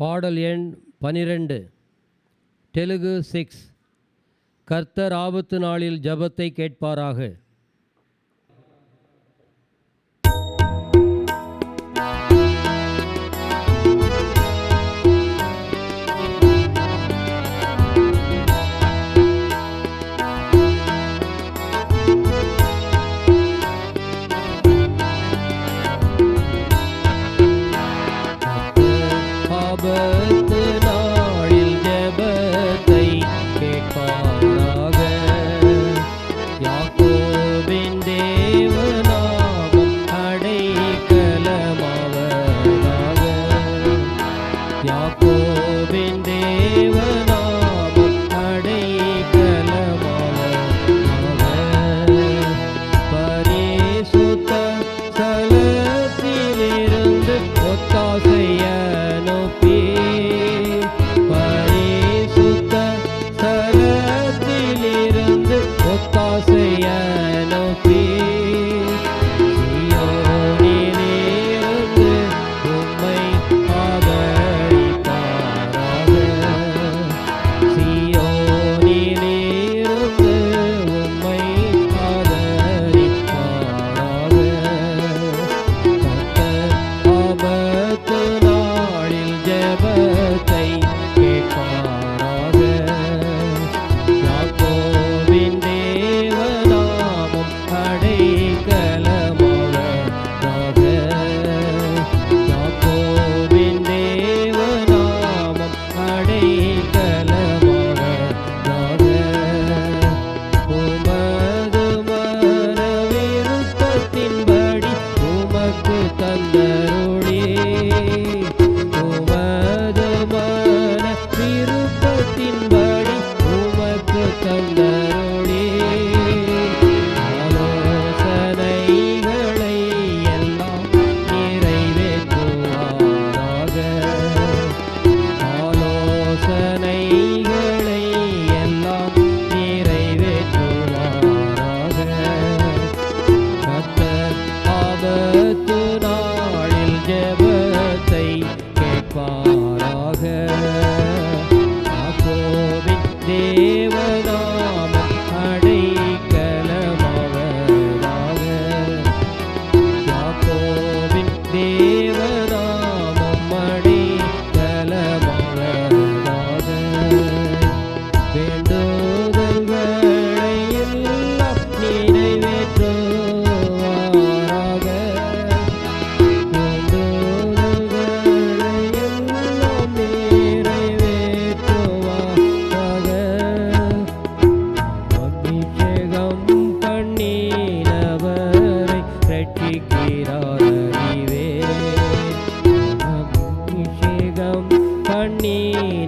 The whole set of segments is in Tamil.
பாடல் எண் பனிரெண்டு. தெலுங்கு சிக்ஸ். கர்த்தர் ஆபத்து நாளில் ஜபத்தை கேட்பாராக. Robert.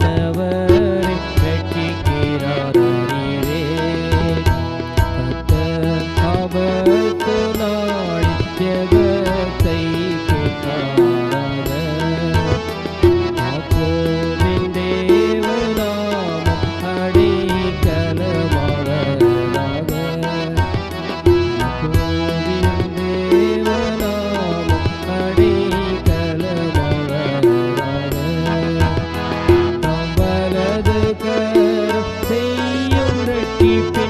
நவ happy.